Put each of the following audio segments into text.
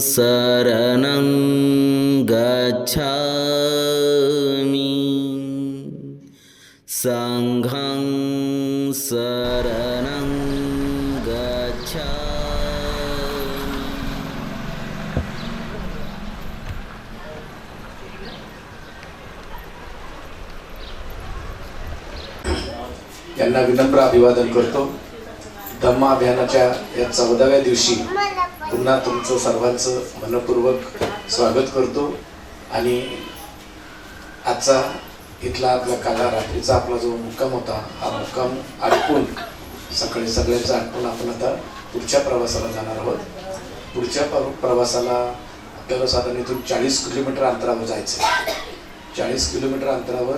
शरणं गच्छामि। सङ्घं शरणं गच्छामि। यांना विनम्र अभिवादन करतो. धम्मा अभियानाच्या या चौदाव्या दिवशी पुन्हा तुमचं सर्वांचं मनपूर्वक स्वागत करतो. आणि आजचा इथला आपला काला रात्रीचा आपला जो मुक्काम होता हा मुक्काम आटपून सकाळी सगळ्यांचा आटपून आपण आता पुढच्या प्रवासाला जाणार आहोत. पुढच्या प्रवासाला आपल्याला साधारण इथून चाळीस किलोमीटर अंतरावर जायचं आहे. चाळीस किलोमीटर अंतरावर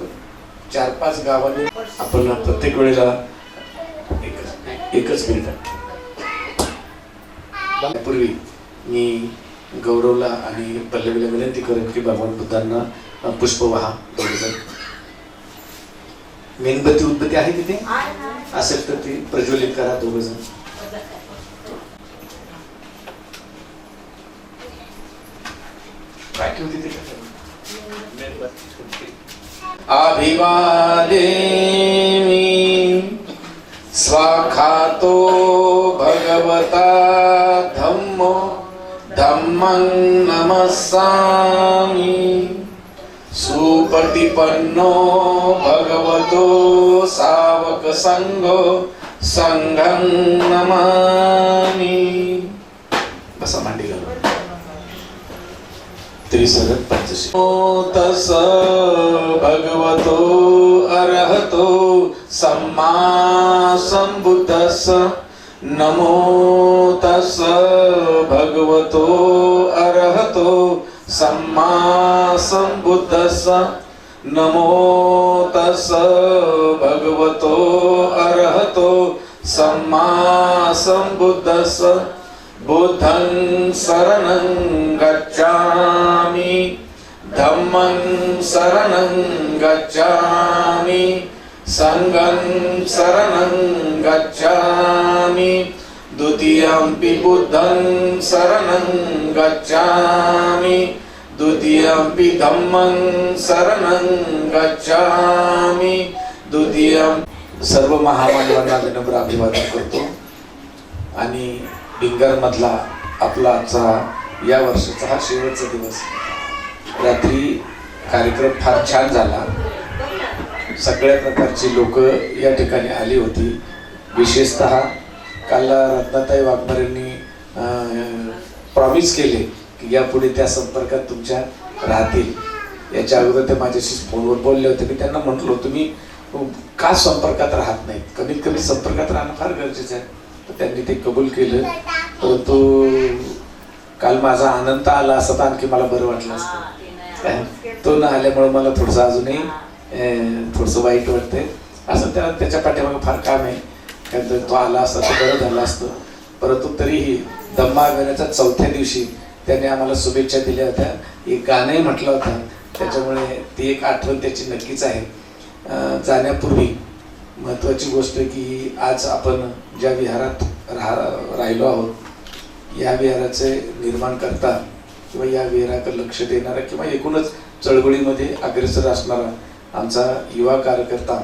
चार पाच गावांनी आपण प्रत्येक वेळेला एकच एकच मिनिट. पूर्वी मी गौरवला आणि पल्लवीला विनंती करेन की भगवान बुद्धांना पुष्प वाहा दोघेजण मेणबत्ती उदबत्ती आहे तिथे? असेल तर ती प्रज्वलित करा दोघेजण. काय ठेवते ते? स्वाखातो भगवता धम्मो धम्मं नमस्सामि। सुप्रतिपन्नो भगवतो सावक संघो संघं नमामि। बसा मांडी त्रिसगत पंचशी तस भगवतो अरहतो सम्मा संबुद्धस नमो तस भगवतो अरहतो सम्मा संबुद्धस नमो तस भगवतो अरहतो सम्मा संबुद्धस बुद्धं शरणं गच्छामि धम्मं शरणं गच्छामि सङ्गं शरणं गच्छामि द्वितीयम्पि बुद्धं शरणं गच्छामि द्वितीयम्पि धम्मं शरणं गच्छामि द्वितीयं सर्व महामानवांना विनम्र अभिवादन करतो आणि इंगरमधला आपला आजचा या वर्षाचा हा शेवटचा दिवस. रात्री कार्यक्रम फार छान झाला. सगळ्या प्रकारची लोक या ठिकाणी आली होती. विशेषत काल रत्नाताई वाघमारेंनी प्रॉमिस केले की यापुढे त्या संपर्कात तुमच्या राहतील. याच्या अगोदर ते माझ्याशी फोनवर बोलले होते. मी त्यांना म्हटलो तुम्ही का संपर्कात राहत नाहीत? कमीत कमी संपर्कात राहणं फार गरजेचं आहे. तर त्यांनी ते कबूल केलं. परंतु काल माझा आनंद आला असता तर आणखी मला बरं वाटलं असतं? तो न आल्यामुळे मला थोडंसं अजूनही थोडंसं वाईट वाटतंय. असं त्याला त्याच्या पाठीमागे फार काम आहे. कारण तो आला असता तर बरं झालं असतं. परंतु तरीही दम्मा अभियानाच्या चौथ्या दिवशी त्याने आम्हाला शुभेच्छा दिल्या होत्या. एक गाणंही म्हटलं होतं. त्याच्यामुळे ती एक आठवण त्याची नक्कीच आहे. जाण्यापूर्वी महत्त्वाची गोष्ट की आज आपण ज्या विहारात राहा राहिलो आहोत या विहाराचे निर्माण करता किंवा या विहाराकडे लक्ष देणारा किंवा एकूणच चळवळीमध्ये अग्रेसर असणारा आमचा युवा कार्यकर्ता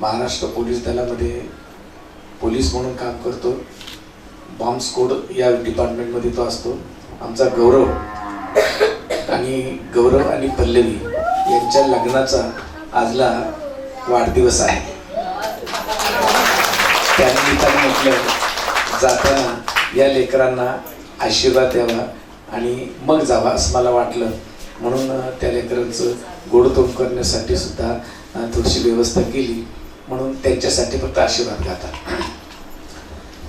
महाराष्ट्र पोलीस दलामध्ये पोलीस म्हणून काम करतो. बॉम्ब स्कोड या डिपार्टमेंटमध्ये तो असतो. आमचा गौरव आणि गौरव आणि पल्लवी यांच्या लग्नाचा आजला वाढदिवस आहे. त्यानिमित्तानं म्हटलं जाताना या लेकरांना आशीर्वाद द्यावा आणि मग जावा असं मला वाटलं. म्हणून त्या लेकरांचं गोडतोड करण्यासाठी सुद्धा थोडीशी व्यवस्था केली. म्हणून त्यांच्यासाठी फक्त आशीर्वाद घातात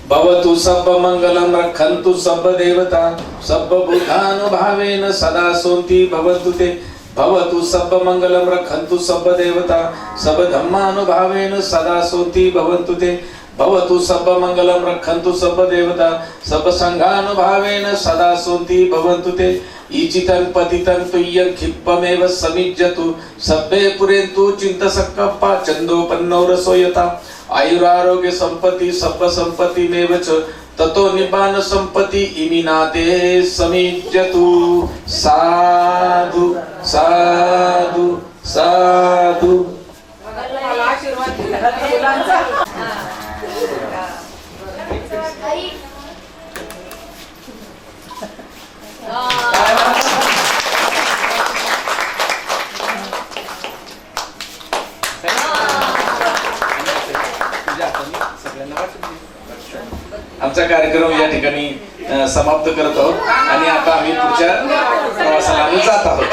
भवतु सब मंगलम रखन्तु सब देवता सब बुधानुभावेन सदा सोन्ति भवतु ते। भवतु सब मंगलम रखन्तु सब देवता सब धम्मानुभावेन सदा सोन्ति भवन्तु ते। भवतु सब मंगलम रखन्तु सब देवता। सब संघानुभावेन सदा सोन्ति भवन्तु ते। ईचितं पतितं तुय्यं क्षिप्पमेव समिज्यतु। सब्बे पुरेन्तु चिन्तसक्कप्पा चन्दोपन्नौ रसोयता आयुरारोग्य संपत्ती सब संपत्ती मेव च। ततो निबान संपत्ती इमिनाते समिज्यतु। साधु साधु साधु। आमचा कार्यक्रम या ठिकाणी समाप्त करत आहोत. आणि आता आम्ही पुढच्या प्रवासाला आम्ही जात आहोत.